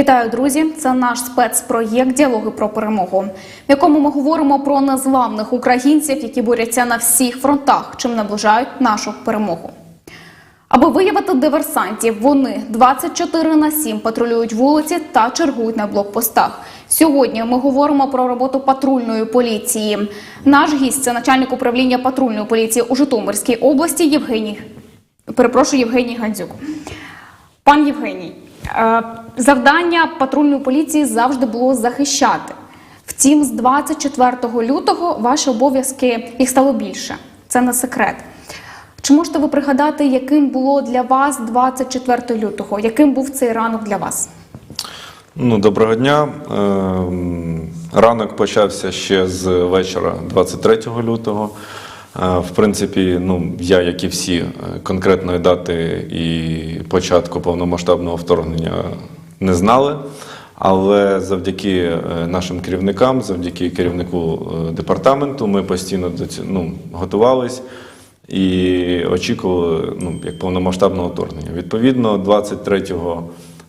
Вітаю, друзі! Це наш спецпроєкт Діалоги про перемогу, в якому ми говоримо про незламних українців, які борються на всіх фронтах, чим наближають нашу перемогу. Аби виявити диверсантів, вони 24 на 7 патрулюють вулиці та чергують на блокпостах. Сьогодні ми говоримо про роботу патрульної поліції. Наш гість це начальник управління патрульної поліції у Житомирській області Євгеній. Перепрошую, Євгеній Гандзюк. Пан Євгеній, е, завдання патрульної поліції завжди було захищати. Втім, з 24 лютого ваші обов'язки їх стало більше. Це не секрет. Чи можете ви пригадати, яким було для вас 24 лютого? Яким був цей ранок для вас? Ну, доброго дня. Ем, Ранок почався ще з вечора 23 лютого. Е, В принципі, ну, я, як і всі, е, конкретної дати і початку повномасштабного вторгнення не знали. Але завдяки е, нашим керівникам, завдяки керівнику е, департаменту, ми постійно до цього ну, готувались і очікували ну, як повномасштабного вторгнення. Відповідно, 23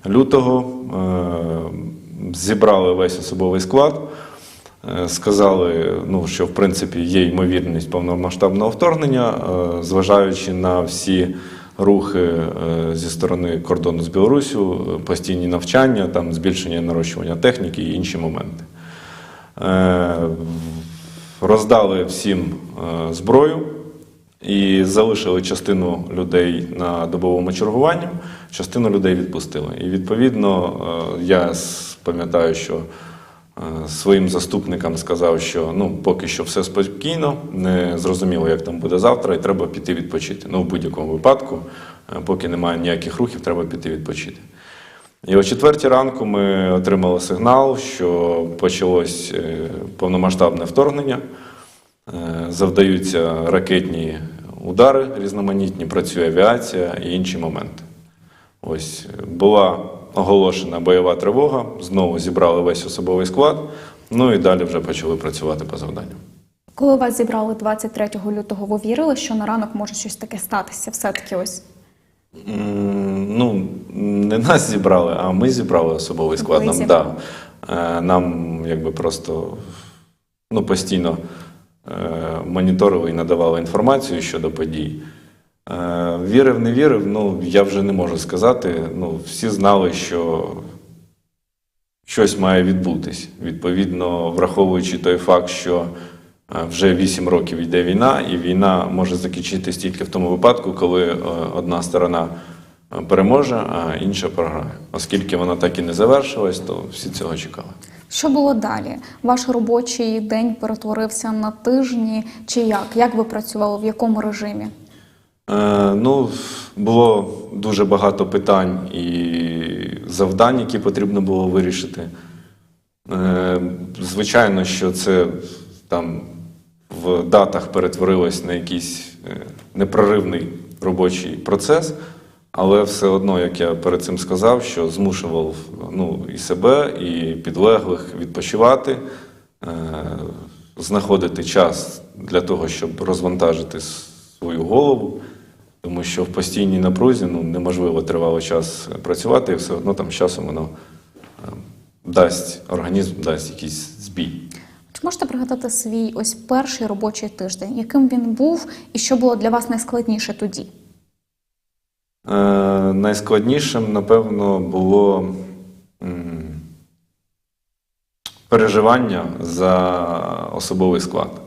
лютого е, зібрали весь особовий склад. Е, Сказали, ну, що в принципі є ймовірність повномасштабного вторгнення, е, зважаючи на всі рухи е, зі сторони кордону з Білоруссю, е, постійні навчання, там, збільшення нарощування техніки і інші моменти. Е, Роздали всім зброю і залишили частину людей на добовому чергуванні, частину людей відпустили. І відповідно я пам'ятаю, що своїм заступникам сказав, що ну, поки що все спокійно, не зрозуміло, як там буде завтра, і треба піти відпочити. Ну, в будь-якому випадку, е, поки немає ніяких рухів, треба піти відпочити. І о четвертій ранку ми отримали сигнал, що почалось е, повномасштабне вторгнення. Е, Завдаються ракетні удари різноманітні, працює авіація і інші моменти. Ось е, була оголошена бойова тривога, знову зібрали весь особовий склад, ну і далі вже почали працювати по завданню. Коли вас зібрали 23 лютого, ви вірили, що на ранок може щось таке статися? Все-таки ось Ну, не нас зібрали, а ми зібрали особовий склад. Нам, да, Е, нам якби просто ну, постійно е, моніторили і надавали інформацію щодо подій. Е, Вірив, не вірив, ну я вже не можу сказати. Ну, всі знали, що щось має відбутись. Відповідно, враховуючи той факт, що е, вже 8 років йде війна, і війна може закінчитись тільки в тому випадку, коли е, одна сторона переможе, а інша програє. Оскільки вона так і не завершилась, то всі цього чекали. що було далі? Ваш робочий день перетворився на тижні чи як? Як ви працювали? В якому режимі? Е, ну, було дуже багато питань і завдань, які потрібно було вирішити. Е, звичайно, що це там в датах перетворилось на якийсь е, непроривний робочий процес, але все одно, як я перед цим сказав, що змушував ну, і себе, і підлеглих відпочивати, знаходити час для того, щоб розвантажити свою голову. Тому що в постійній напрузі ну, неможливо тривалий час працювати, і все одно там з часом воно е, дасть організм, дасть якийсь збій. Чи можете пригадати свій ось перший робочий тиждень? Яким він був і що було для вас найскладніше тоді? Е, найскладнішим, напевно, було м, переживання за особовий склад.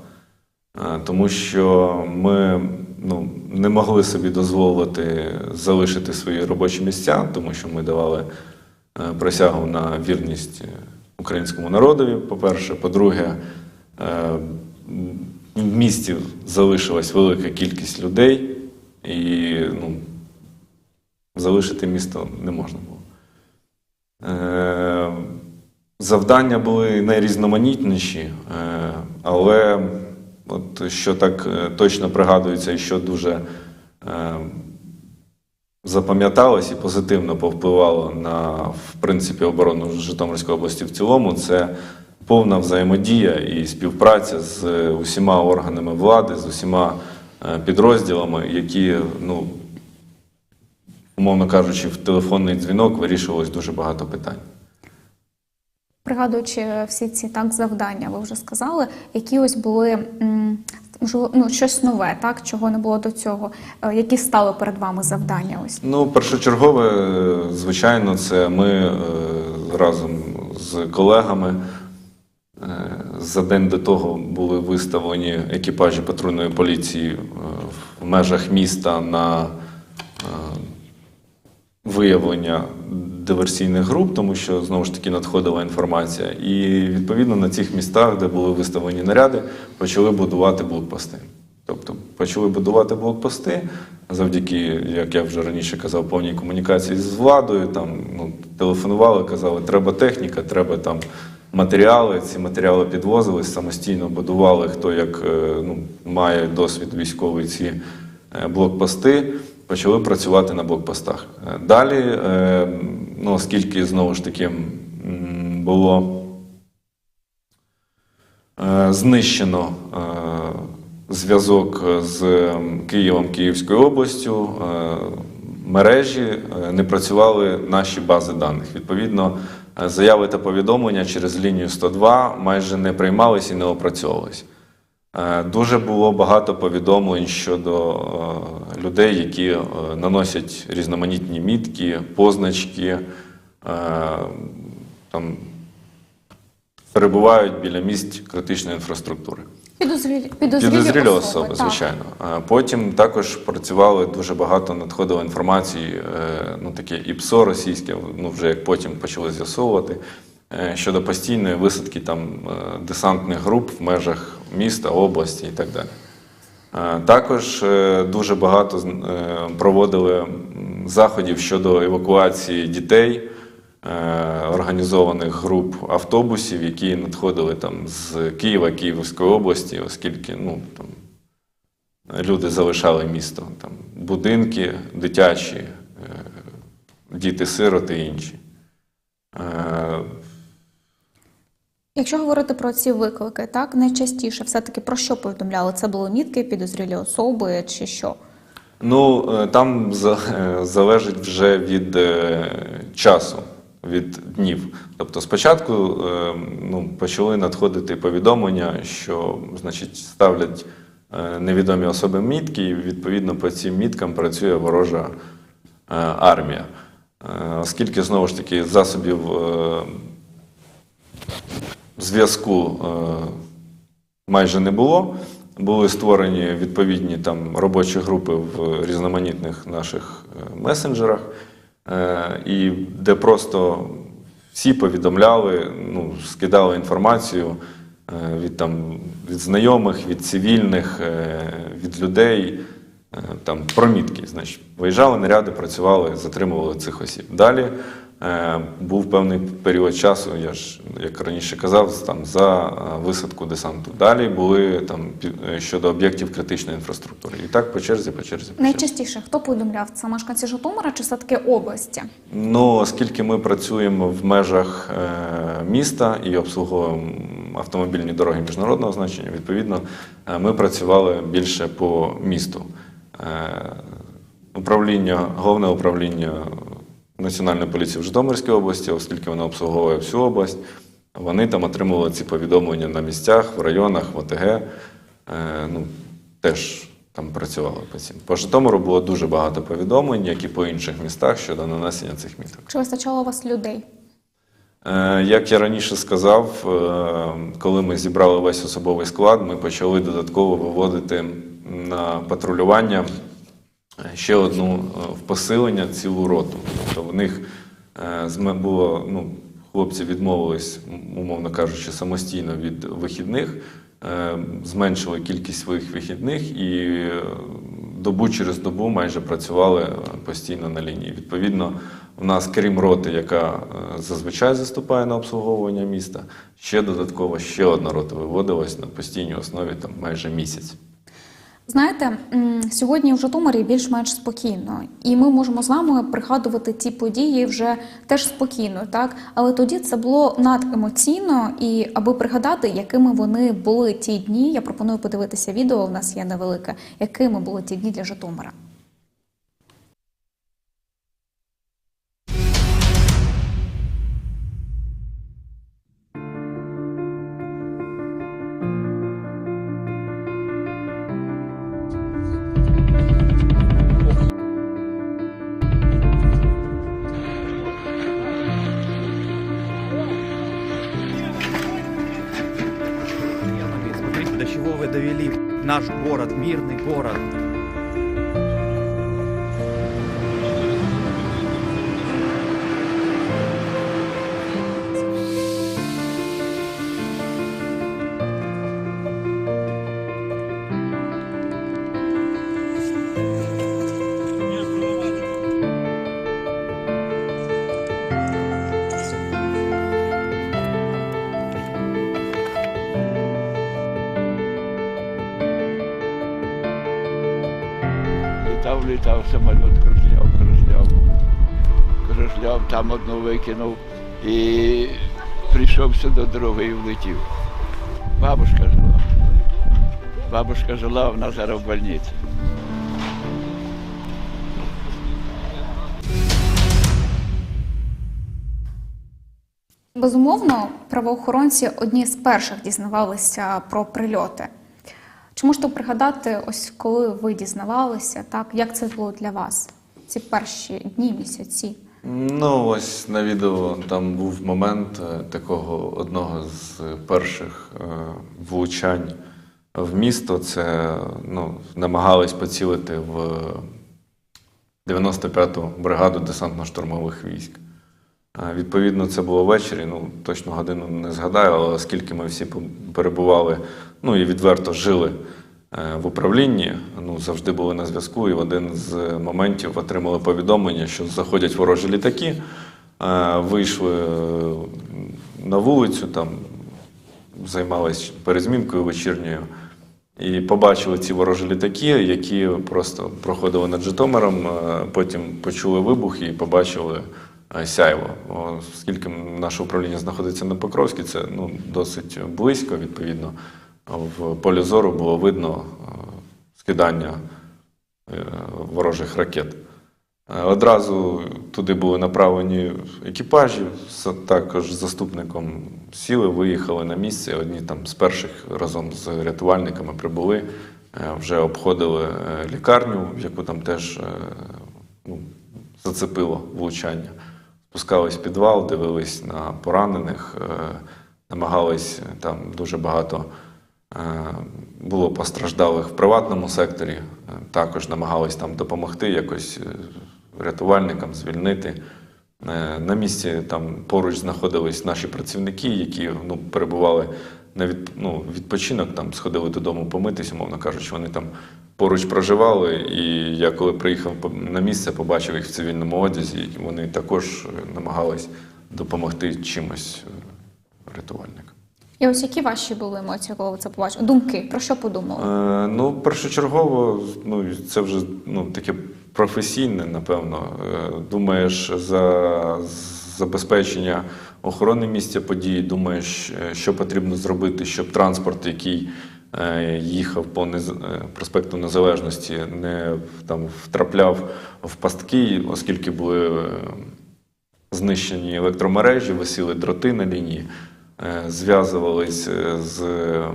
Е, тому що ми ну, не могли собі дозволити залишити свої робочі місця, тому що ми давали е, присягу на вірність українському народові, по-перше. По-друге, е, в місті залишилась велика кількість людей, і ну, залишити місто не можна було. Е, Завдання були найрізноманітніші, але от що так е, точно пригадується і що дуже е, запам'яталось і позитивно повпливало на в принципі оборону Житомирської області в цілому, це повна взаємодія і співпраця з усіма органами влади, з усіма е, підрозділами, які, ну, умовно кажучи, в телефонний дзвінок вирішувалось дуже багато питань. Пригадуючи всі ці так завдання, ви вже сказали, які ось були ну, щось нове, так чого не було до цього. Е, Які стали перед вами завдання? Ось Ну, першочергове, е, звичайно, це ми е, разом з колегами за день до того були виставлені екіпажі патрульної поліції в межах міста на виявлення диверсійних груп, тому що знову ж таки надходила інформація. І відповідно на цих містах, де були виставлені наряди, почали будувати блокпости. Тобто почали будувати блокпости завдяки, як я вже раніше казав, повній комунікації з владою. Там ну, телефонували, казали, треба техніка, треба там матеріали. Ці матеріали підвозились, самостійно будували, хто як е, ну, має досвід військовий ці е, блокпости, почали працювати на блокпостах. Е, Далі, ну, оскільки знову ж таки було е, знищено е, зв'язок з Києвом, Київською областю, е, мережі не працювали наші бази даних. Відповідно, заяви та повідомлення через лінію 102 майже не приймались і не опрацьовувались. Е, Дуже було багато повідомлень щодо е, людей, які е, наносять різноманітні мітки, позначки, там, перебувають біля місць критичної інфраструктури. підозрілі, підозрілі, Підозрілі особи, так. звичайно. Потім також працювали дуже багато надходило інформації, ну таке ІПСО російське, ну вже як потім почали з'ясовувати, щодо постійної висадки там десантних груп в межах міста, області і так далі. Е, Також е, дуже багато е, проводили заходів щодо евакуації дітей, організованих груп автобусів, які надходили там з Києва, Київської області, оскільки ну, там, люди залишали місто. Там, будинки дитячі, діти-сироти і інші. Якщо говорити про ці виклики, так найчастіше все-таки про що повідомляли? Це були мітки, підозрілі особи чи що? Ну, е, там е, залежить вже від е, часу, від днів. Тобто спочатку ну, почали надходити повідомлення, що значить, ставлять невідомі особи мітки, і відповідно по цим міткам працює ворожа армія. Оскільки знову ж таки засобів зв'язку е, майже не було. Були створені відповідні там робочі групи в різноманітних наших е, месенджерах, е, і де просто всі повідомляли, ну, скидали інформацію від, там, від знайомих, від цивільних, від людей. Там про мітки, значить, виїжджали наряди, працювали, затримували цих осіб. Далі був певний період часу, я ж як раніше казав, там за е, висадку десанту. Далі були там е, щодо об'єктів критичної інфраструктури. І так по черзі, по черзі, по черзі. Найчастіше хто повідомляв? Це мешканці Житомира чи все-таки області? Ну, оскільки ми працюємо в межах е, міста і обслуговуємо автомобільні дороги міжнародного значення, відповідно, е, ми працювали більше по місту. Е, управління, головне управління Національної поліції в Житомирській області, оскільки воно обслуговує всю область, вони там отримували ці повідомлення на місцях, в районах, в ОТГ. Е, ну, теж там працювали по цим. По Житомиру було дуже багато повідомлень, як і по інших містах щодо нанесення цих міток. Чи вистачало у вас людей? Е, Як я раніше сказав, е, коли ми зібрали весь особовий склад, ми почали додатково виводити на патрулювання ще одну е, в посилення цілу роту. Тобто в них е, було, ну, хлопці відмовились, умовно кажучи, самостійно від вихідних, е, зменшили кількість своїх вихідних і добу через добу майже працювали постійно на лінії. Відповідно, у нас, крім роти, яка зазвичай заступає на обслуговування міста, ще додатково ще одна рота виводилась на постійній основі там майже місяць. Знаєте, сьогодні в Житомирі більш-менш спокійно, і ми можемо з вами пригадувати ті події вже теж спокійно, так але тоді це було надемоційно. І аби пригадати, якими вони були ті дні, я пропоную подивитися відео. У нас є невелике, якими були ті дні для Житомира. Наш город, мирный город. Літав, самоліт кружляв, кружляв, кружляв, там одну викинув і прийшовся до дороги і влетів. Бабушка жила. Бабушка жила, вона зараз в больниці. Безумовно, правоохоронці одні з перших дізнавалися про прильоти. Чи можете пригадати, ось коли ви дізнавалися, так як це було для вас? Ці перші дні, місяці? Ну, ось на відео там був момент е, такого одного з перших е, влучань в місто. Це ну, намагались поцілити в 95-ту бригаду десантно-штурмових військ. Е, Відповідно, це було ввечері. Ну, точно годину не згадаю, але оскільки ми всі перебували, ну і відверто жили е, в управлінні, ну завжди були на зв'язку. І в один з моментів отримали повідомлення, що заходять ворожі літаки. Е, Вийшли е, на вулицю, там займалися перезмінкою вечірньою. І побачили ці ворожі літаки, які просто проходили над Житомиром, е, потім почули вибух і побачили е, сяйво. Оскільки наше управління знаходиться на Покровській, це ну, досить близько, відповідно. В полі зору було видно е, скидання е, ворожих ракет. Е, Одразу туди були направлені екіпажі, також з заступником сіли, виїхали на місце. Одні там з перших разом з рятувальниками прибули, вже обходили лікарню, яку там теж ну, зацепило влучання. Спускались в підвал, дивились на поранених, намагались там дуже багато. Е, Було постраждалих в приватному секторі, е, також намагались там допомогти якось е, рятувальникам звільнити. На місці там поруч знаходились наші працівники, які ну, перебували на від, ну, відпочинок, там сходили додому помитись, умовно кажучи, вони там поруч проживали. І я коли приїхав на місце, побачив їх в цивільному одязі, і вони також намагались допомогти чимось рятувальникам. І ось які ваші були емоції, коли ви це побачили? Думки, про що подумали? Е, ну, першочергово, ну, це вже ну, таке професійне, напевно. Е, думаєш за забезпечення охорони місця події, думаєш, е, що потрібно зробити, щоб транспорт, який е, їхав по Нез- е, проспекту Незалежності, не там, втрапляв в пастки, оскільки були е, знищені електромережі, висіли дроти на лінії, зв'язувались е, з. е,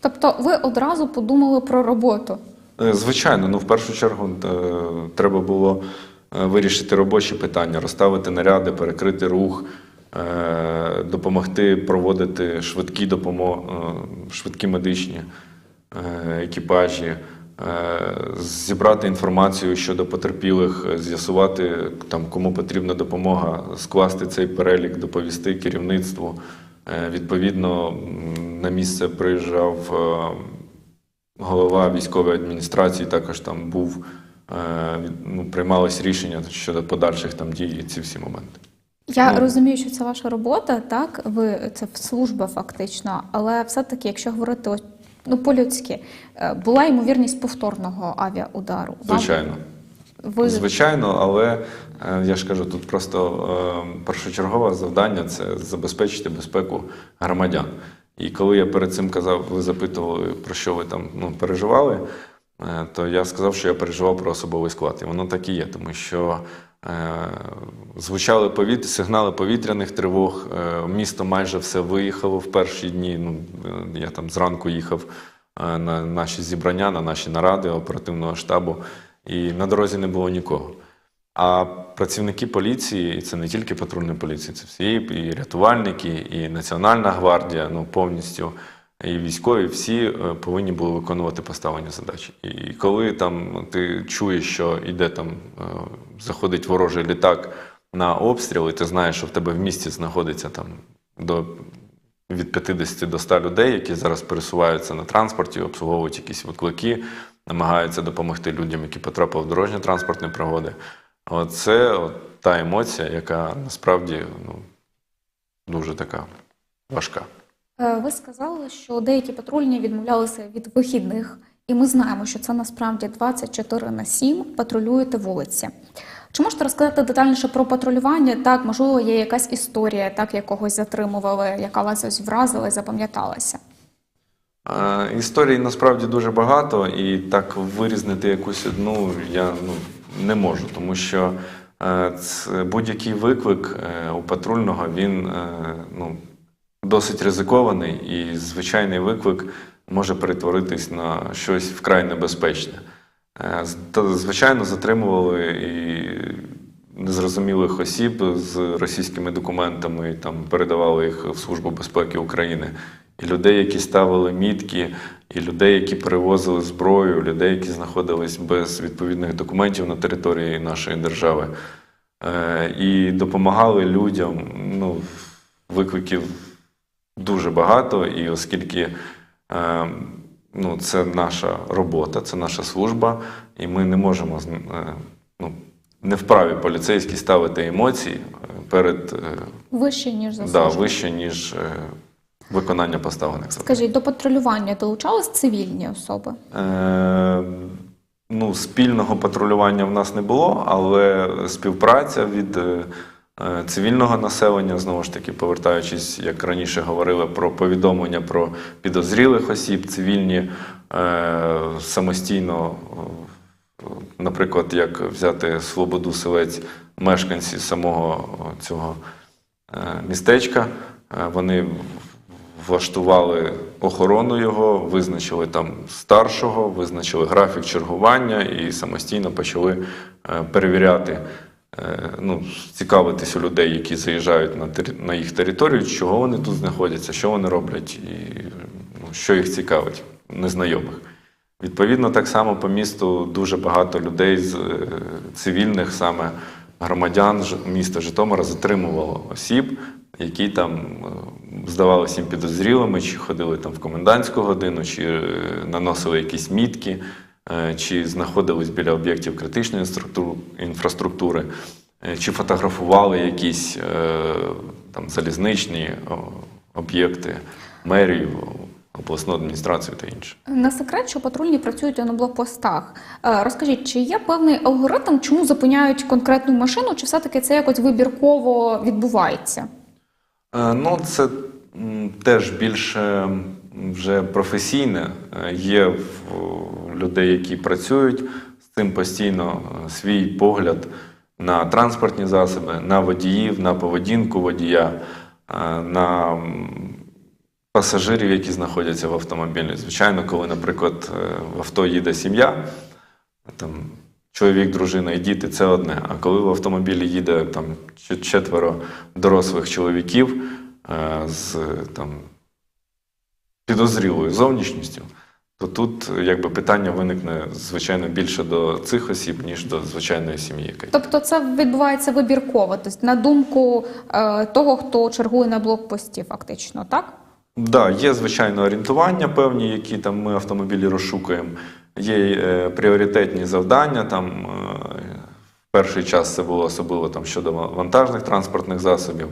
Тобто ви одразу подумали про роботу. Е, Звичайно, ну в першу чергу е, треба було е, вирішити робочі питання, розставити наряди, перекрити рух, е, допомогти проводити швидкі допомо... е, швидкі медичні е, екіпажі, е, зібрати інформацію щодо потерпілих, е, з'ясувати там, кому потрібна допомога, скласти цей перелік, доповісти керівництву. Е, Відповідно, на місце приїжджав. е, голова військової адміністрації також там був, е, ну, приймалось рішення щодо подальших там дій і ці всі моменти. Я Ну. розумію, що це ваша робота, так? Ви це служба фактично, але все-таки, якщо говорити ну, по-людськи, е, була ймовірність повторного авіаудару. Звичайно. Ви Звичайно, але е, я ж кажу, тут просто е, першочергове завдання це забезпечити безпеку громадян. І коли я перед цим казав, ви запитували, про що ви там ну, переживали, то я сказав, що я переживав про особовий склад. І воно так і є, тому що звучали повіт... сигнали повітряних тривог, е, місто майже все виїхало в перші дні. Ну, е, я там зранку їхав е, на наші зібрання, на наші наради оперативного штабу, і на дорозі не було нікого. А працівники поліції, і це не тільки патрульної поліції, це всі і рятувальники, і Національна гвардія, ну повністю, і військові, всі е, повинні були виконувати поставлені задачі. І коли там ти чуєш, що йде там, е, заходить ворожий літак на обстріл, і ти знаєш, що в тебе в місті знаходиться там до від 50 до 100 людей, які зараз пересуваються на транспорті, обслуговують якісь виклики, намагаються допомогти людям, які потрапили в дорожньо-транспортні пригоди. От та емоція, яка насправді ну, дуже така важка. Е, Ви сказали, що деякі патрульні відмовлялися від вихідних, і ми знаємо, що це насправді 24 на 7 патрулюєте вулиці. Чи можете розказати детальніше про патрулювання? Так, можливо, є якась історія, так якогось затримували, яка вас ось вразила і запам'яталася. Історій насправді дуже багато, і так вирізнити якусь одну я ну, не можу, тому що е, будь-який виклик е, у патрульного він ну, досить ризикований, і звичайний виклик може перетворитись на щось вкрай небезпечне. Е, Звичайно, затримували і незрозумілих осіб з російськими документами, і там передавали їх в Службу безпеки України. І людей, які ставили мітки, і людей, які перевозили зброю, людей, які знаходились без відповідних документів на території нашої держави. Е, І допомагали людям. Ну, викликів дуже багато, і оскільки е, ну, це наша робота, це наша служба, і ми не можемо е, ну, не вправі поліцейські ставити емоції е, перед е, Вище, ніж да, вище, ніж е, виконання поставлених завдань. Скажіть, до патрулювання долучались цивільні особи? Е, ну, спільного патрулювання в нас не було, але співпраця від цивільного населення, знову ж таки, повертаючись, як раніше говорили, про повідомлення про підозрілих осіб, цивільні е, самостійно, е, наприклад, як взяти Слободу Селець, мешканці самого цього е, містечка, е, вони влаштували охорону його, визначили там старшого, визначили графік чергування і самостійно почали е, перевіряти, е, ну, цікавитись у людей, які заїжджають на, на їх територію, чого вони тут знаходяться, що вони роблять і ну, що їх цікавить, незнайомих. Відповідно, так само по місту дуже багато людей з е, цивільних, саме громадян міста Житомира, затримувало осіб, які там е, здавалися їм підозрілими, чи ходили там в комендантську годину, чи е, наносили якісь мітки, е, чи знаходились біля об'єктів критичної інфраструктури, е, чи фотографували якісь е, там залізничні об'єкти, мерію, обласну адміністрацію та інше. Не секрет, що патрульні працюють на блокпостах. Е, Розкажіть, чи є певний алгоритм, чому зупиняють конкретну машину, чи все-таки це якось вибірково відбувається? Е, Ну, це теж більше вже професійне. Е, Є в людей, які працюють з цим постійно е, свій погляд на транспортні засоби, на водіїв, на поведінку водія, е, на пасажирів, які знаходяться в автомобілі. Звичайно, коли, наприклад, в авто їде сім'я, там чоловік, дружина і діти це одне. А коли в автомобілі їде там четверо дорослих чоловіків з там підозрілою зовнішністю, то тут якби питання виникне звичайно більше до цих осіб, ніж до звичайної сім'ї. Тобто це відбувається вибірково, тобто на думку е, того, хто чергує на блокпості, фактично, так? Да, є звичайно орієнтування певні, які там ми автомобілі розшукуємо. Є е, пріоритетні завдання. Там е, в перший час це було особливо там щодо вантажних транспортних засобів,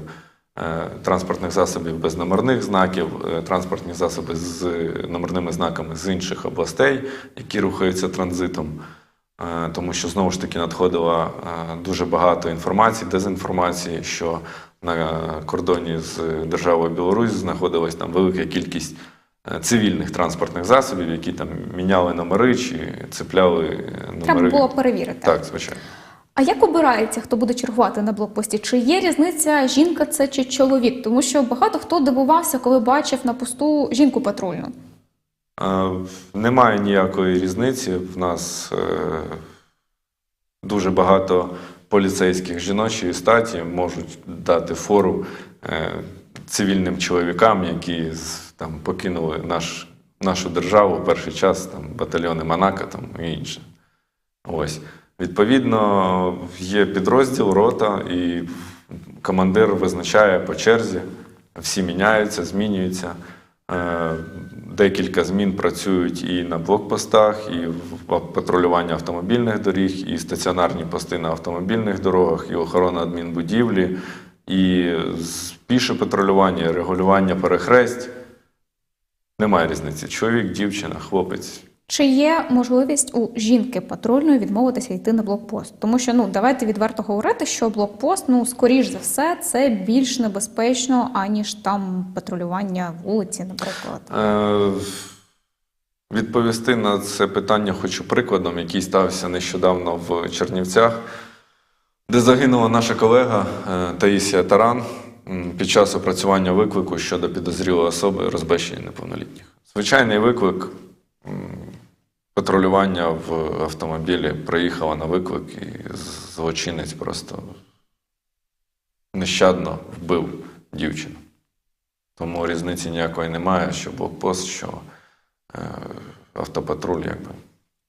транспортних засобів без номерних знаків, е, транспортні засоби з номерними знаками з інших областей, які рухаються транзитом. Е, Тому що знову ж таки надходило е, дуже багато інформації, дезінформації, що на кордоні з державою Білорусь знаходилась там велика кількість е, цивільних транспортних засобів, які там міняли номери чи цепляли е, номери. Треба було перевірити. Так, звичайно. А як обирається, хто буде чергувати на блокпості? Чи є різниця жінка це чи чоловік? Тому що багато хто дивувався, коли бачив на посту жінку патрульну. Немає ніякої різниці. В нас е, дуже багато поліцейських жіночої статі можуть дати фору е, цивільним чоловікам, які там, покинули наш, нашу державу в перший час, там, батальйони Манака там, і інше. Ось. Відповідно, є підрозділ, рота, і командир визначає по черзі, всі міняються, змінюються. Е, Декілька змін працюють і на блокпостах, і в патрулюванні автомобільних доріг, і стаціонарні пости на автомобільних дорогах, і охорона адмінбудівлі, і піше патрулювання, і регулювання перехресть. Немає різниці. Чоловік, дівчина, хлопець. Чи є можливість у жінки патрульної відмовитися йти на блокпост? Тому що ну давайте відверто говорити, що блокпост, ну скоріш за все, це більш небезпечно, аніж там патрулювання вулиці, наприклад. Е, Відповісти на це питання хочу прикладом, який стався нещодавно в Чернівцях, де загинула наша колега е, Таїсія Таран під час опрацювання виклику щодо підозрілої особи розбещення неповнолітніх. Звичайний виклик патрулювання в автомобілі приїхала на виклик, і злочинець просто нещадно вбив дівчину. Тому різниці ніякої немає, що блокпост, що е, автопатруль, якби.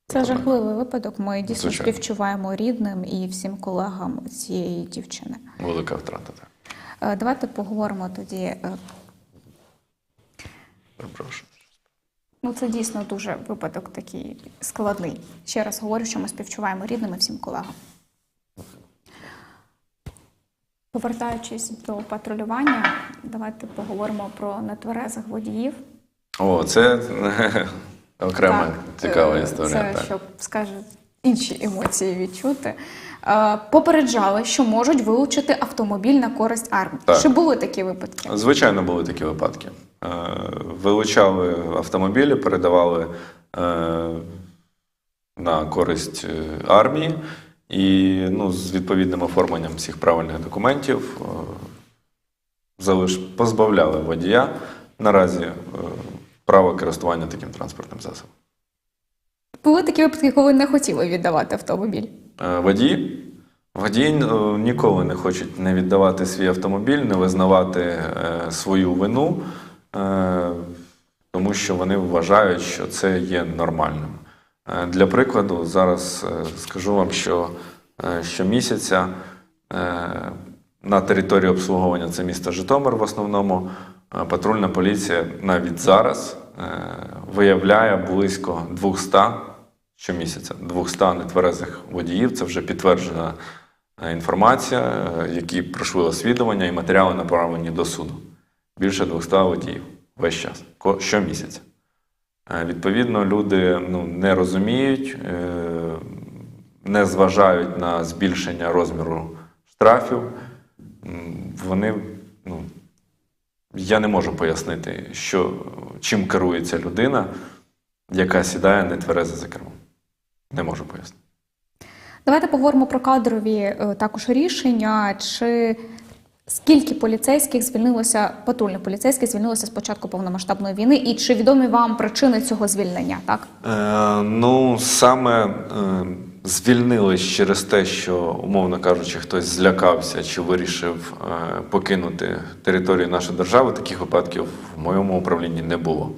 Це жахливий випадок. Ми дійсно Звичайно. співчуваємо рідним і всім колегам цієї дівчини. Велика втрата, так. Е, Давайте поговоримо тоді. е, Перепрошую. Ну, це дійсно дуже випадок такий складний. Ще раз говорю, що ми співчуваємо рідним і всім колегам. Повертаючись до патрулювання, давайте поговоримо про нетверезих водіїв. О, це окрема цікава е, історія. Це, так. щоб, скаже, інші емоції відчути. Е, Попереджали, що можуть вилучити автомобіль на користь армії. Так. Чи були такі випадки? Звичайно, були такі випадки. Е, Вилучали автомобілі, передавали е, на користь армії і ну, з відповідним оформленням всіх правильних документів залиш... позбавляли водія наразі права користування таким транспортним засобом. Були такі випадки, коли не хотіли віддавати автомобіль. Е, Водії. Водії е, ніколи не хочуть не віддавати свій автомобіль, не визнавати е, свою вину, е, тому що вони вважають, що це є нормальним. Е, Для прикладу, зараз е, скажу вам, що е, щомісяця е, на території обслуговування це місто Житомир в основному, е, патрульна поліція навіть зараз е, виявляє близько 200 щомісяця 200 нетверезих водіїв. Це вже підтверджена е, інформація, е, які пройшли освідування і матеріали направлені до суду. Більше 200 водіїв весь час, щомісяця. Е, Відповідно, люди ну, не розуміють, не зважають на збільшення розміру штрафів. Вони, ну, я не можу пояснити, що, чим керується людина, яка сідає нетвереза за кермо. Не можу пояснити. Давайте поговоримо про кадрові е, також рішення. Чи скільки поліцейських звільнилося, патрульних поліцейських звільнилося з початку повномасштабної війни, і чи відомі вам причини цього звільнення? Так Е, ну, саме е, звільнились через те, що, умовно кажучи, хтось злякався чи вирішив е, покинути територію нашої держави. Таких випадків в моєму управлінні не було.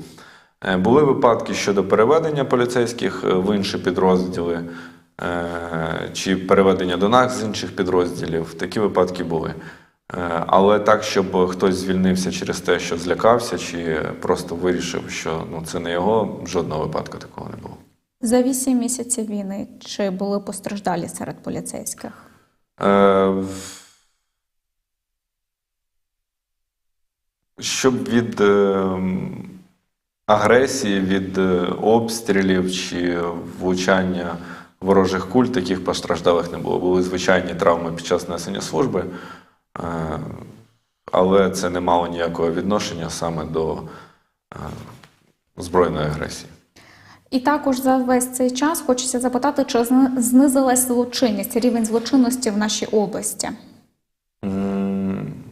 Е, були випадки щодо переведення поліцейських е, в інші підрозділи е, чи переведення до нас з інших підрозділів. Такі випадки були. Але так, щоб хтось звільнився через те, що злякався, чи просто вирішив, що ну, це не його, жодного випадку такого не було. за вісім місяців війни чи були постраждалі серед поліцейських? Е, Щоб від е, агресії, від е, обстрілів чи влучання ворожих куль, таких постраждалих не було. Були звичайні травми під час несення служби, е, але це не мало ніякого відношення саме до е, збройної агресії. І також за весь цей час хочеться запитати, чи зни- знизилась злочинність, рівень злочинності в нашій області?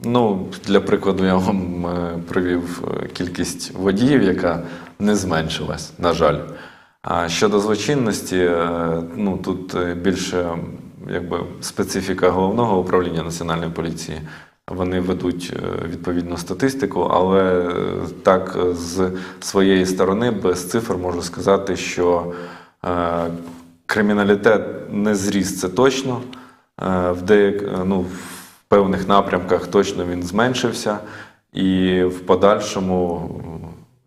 Ну, для прикладу, я вам е, привів е, кількість водіїв, яка не зменшилась, на жаль. А щодо злочинності, е, ну тут більше якби специфіка головного управління національної поліції. Вони ведуть відповідну статистику, але так з своєї сторони, без цифр можу сказати, що криміналітет не зріс це точно. В, деяк, ну, певних напрямках точно він зменшився, і в подальшому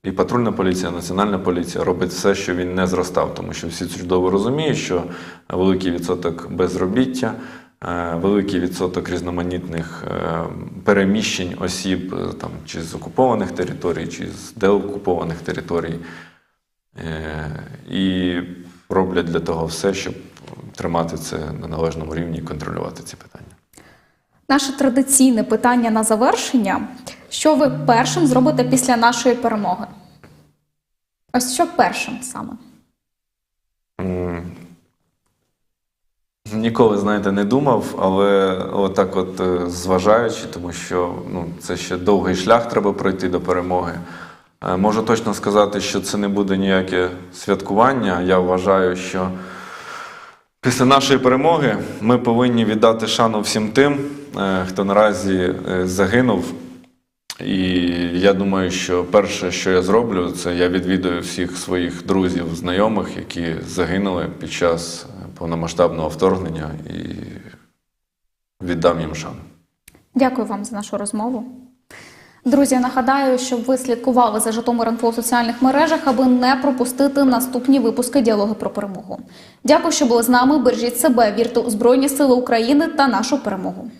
і патрульна поліція, і національна поліція робить все, що він не зростав, тому що всі чудово розуміють, що великий відсоток безробіття, е, великий відсоток різноманітних е, переміщень осіб е, там, чи з окупованих територій, чи з деокупованих територій. І роблять для того все, щоб тримати це на належному рівні і контролювати ці питання. Наше традиційне питання на завершення: що ви першим зробите після нашої перемоги? Ось що першим саме? Ніколи, знаєте, не думав, але отак, от е, зважаючи, тому що ну, це ще довгий шлях треба пройти до перемоги. Е, Можу точно сказати, що це не буде ніяке святкування. Я вважаю, що після нашої перемоги ми повинні віддати шану всім тим, хто наразі е, загинув. І я думаю, що перше, що я зроблю, це я відвідаю всіх своїх друзів, знайомих, які загинули під час е, повномасштабного вторгнення, і віддам їм шану. Дякую вам за нашу розмову. Друзі, нагадаю, щоб ви слідкували за Житомир.Інфо у соціальних мережах, аби не пропустити наступні випуски діалоги про перемогу. Дякую, що були з нами. Бережіть себе, вірте у Збройні Сили України та нашу перемогу.